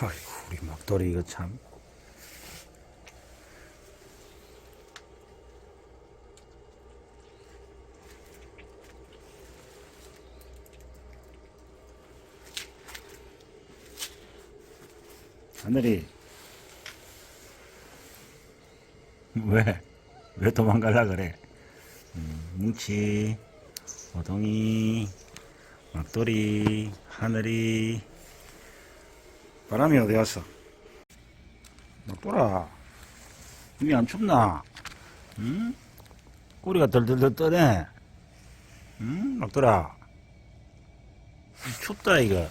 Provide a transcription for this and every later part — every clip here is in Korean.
아이고 우리 막돌이 이거 참 하늘이 왜? 왜 도망가려 그래? 음, 뭉치, 오동이, 막돌이, 하늘이 바람이 어디 갔어? 막돌아 이미 안 춥나? 응? 꼬리가 덜덜덜 떠네 응? 막돌아 춥다 이거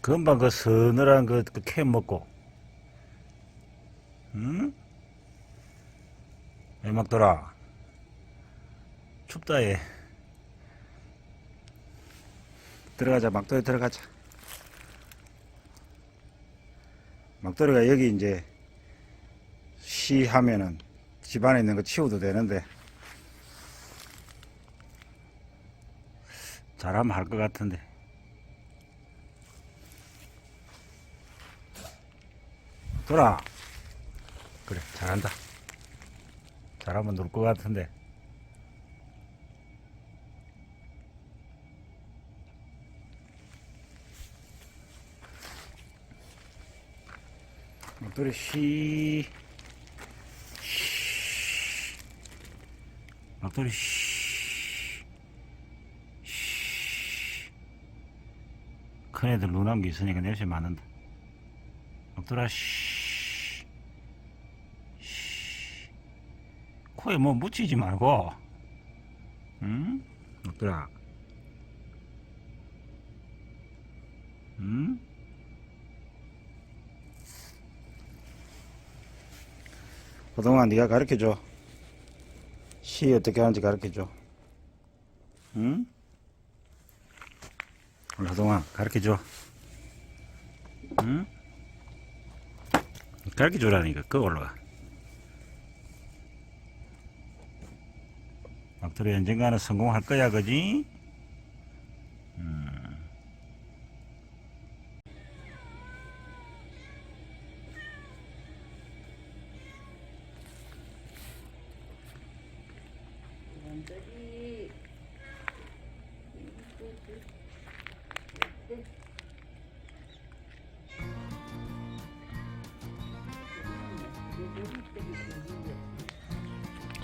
금방 그 서늘한 그, 그캔 먹고 응? 애 막돌아 춥다 얘 들어가자 막돌이 들어가자 막돌이가 여기 이제 시 하면은 집 안에 있는 거 치워도 되는데 잘하면 할 것 같은데. 돌아. 그래 잘한다. 잘하면 놀 것 같은데 시 쉬. 막돌이 쉬. 쉬. 큰 애들 눈암기 있으니까 냄새 쉬. 쉬. 코에 뭐 묻히지 말고 응? 막돌아 응? 호동아 네가 가르쳐줘 시 어떻게 하는지 가르쳐줘 응? 호동아 가르쳐줘 응? 가르쳐주라니까 그거 올라가 막돌이 언젠가는 성공할 거야 그지?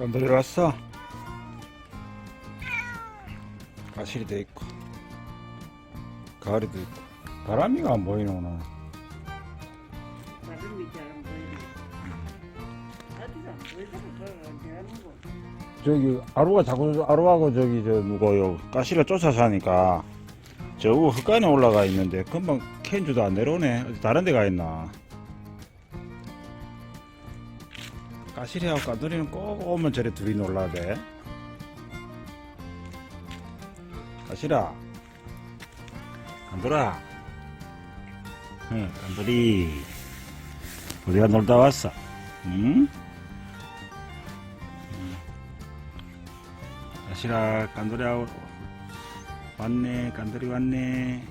깜돌이 왔어? 가실이도 있고 가을이도 있고 바람이가 안 보이네 오늘 발음이 잘안 보이네. 어디서 왜 저렇게 걸어 대한민국 저기 아루가 자꾸 아루하고 저기 저 누구요 가시를 쫓아서 하니까 저우 흙간에 올라가 있는데 금방 캔주도 안 내려오네 다른 데 가 있나 가시리하고 까돌이는 꼭 오면 저래 둘이 놀라야 돼. 가시라 간돌아. 응 간돌이. 우리가 놀다 왔어. 응? 가시라 깐돌이하고 왔네 깐돌이 왔네.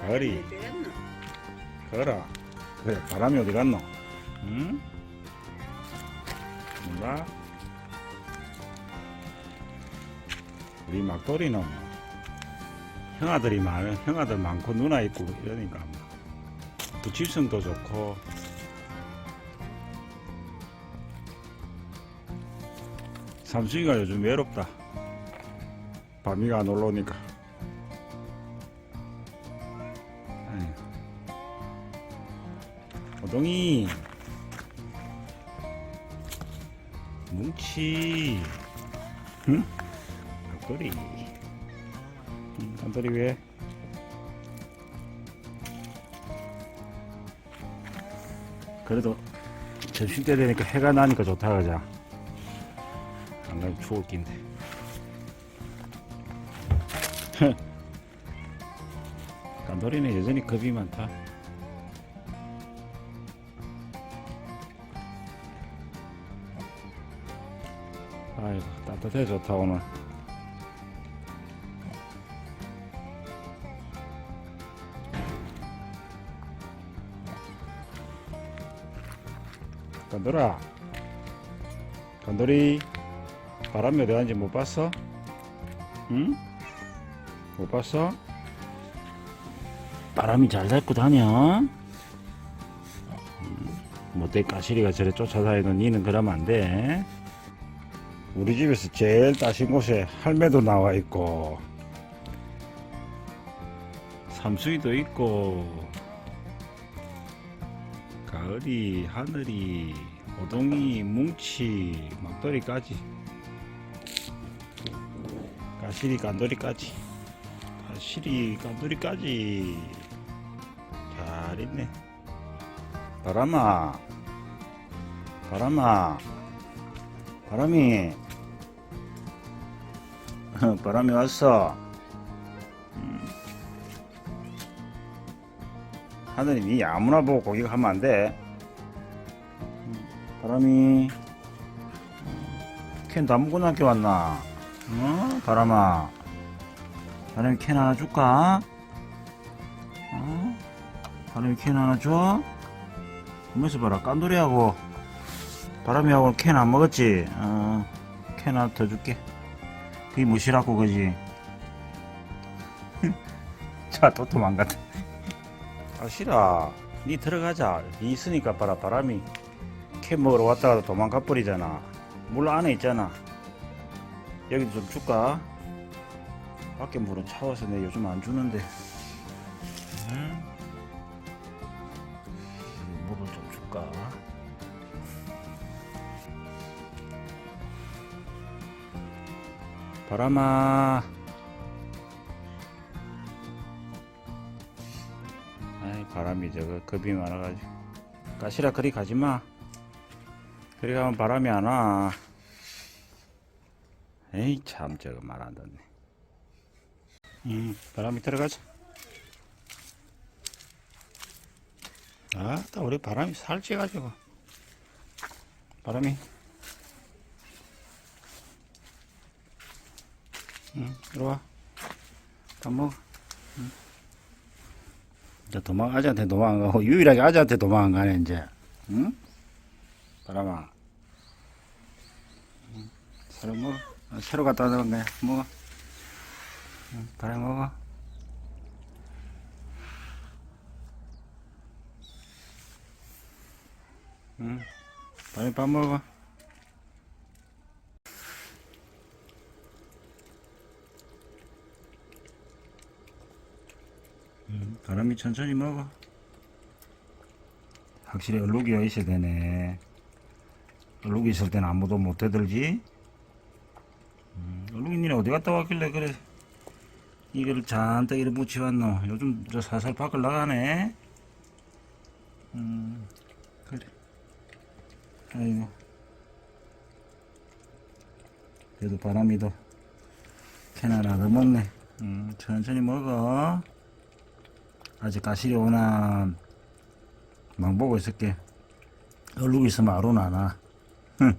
가을이 가을아 그래 바람이 어디 갔노 응? 몰라 우리 막돌이는 뭐 형아들이 많은 형아들 많고 누나 있고 이러니까 뭐 부치성도 좋고 삼순이가 요즘 외롭다. 밤이가 안 올라오니까. 호동이. 뭉치. 응? 응, 닭도리 왜? 그래도 점심때 되니까 해가 나니까 좋다, 그자. 안 가면 추울 낀데. 깐돌이는 여전히 겁이 많다. 아이고 따뜻해 좋다 오늘 건돌아 건돌이 바람이 어디 간지 못 봤어? 응? 못 봤어? 바람이 잘 닦고 다녀 못돼 까시리가 저래 쫓아다니는 니는 그러면 안돼 우리 집에서 제일 따신 곳에 할매도 나와 있고 삼수이도 있고 가을이 하늘이 오동이 뭉치 막돌이까지. 가시리 깐돌이까지. 가시리 깐돌이까지. 잘 있네. 바람아. 바람아 바람이. 바람이 왔어. 음. 니 아무나 보고 공격하면 안돼. 바람이. 캔 다무고등학교 왔나? 어? 바람아. 바람이 캔 하나 줄까? 어? 바람이 캔 하나 줘? 가면서 봐라. 깐돌이하고 바람이하고 캔안 먹었지? 어, 캔 하나 더 줄게. 그게 무시라고 그지? 자 또 도망갔다 아 싫어. 니 들어가자. 니 있으니까 봐라 바람이. 캔 먹으러 왔다가 도망가 버리잖아. 물 안에 있잖아. 여기도 좀 줄까? 밖에 물은 차워서 내 요즘 안 주는데. 응? 물을 좀 줄까 바람아. 아이 바람이 저거 겁이 많아가지고. 가시라 그리 가지마. 그리 가면 바람이 안와. 에이 참 저거 말 안 듣네. 음 바람이 들어가자. 아따 우리 바람이 살찌가지고. 바람이 응, 이리 와. 밥 먹어. 응. 이제 도망, 아저한테 도망 안 가고, 유일하게 아저한테 도망 안 가네, 이제. 응? 바람아. 응. 새로 먹어. 아, 새로 갖다 놓은 거야. 먹어. 응, 바람 먹어. 응. 바람이 밥 먹어. 음, 바람이 천천히 먹어. 확실히 얼룩이 있어야 되네. 얼룩이 있을 때는 아무도 못 대들지. 음, 얼룩이 니네 어디 갔다 왔길래 그래. 이거를 잔뜩 이렇게 묻혀왔노. 요즘 저 살살 밖을 나가네. 음, 그래. 아이고. 그래도 바람이도 캔 하나 더 먹네. 음, 천천히 먹어. 아직 가시리 오나 망 보고 있을게 얼룩 있으면 아로 나나 응.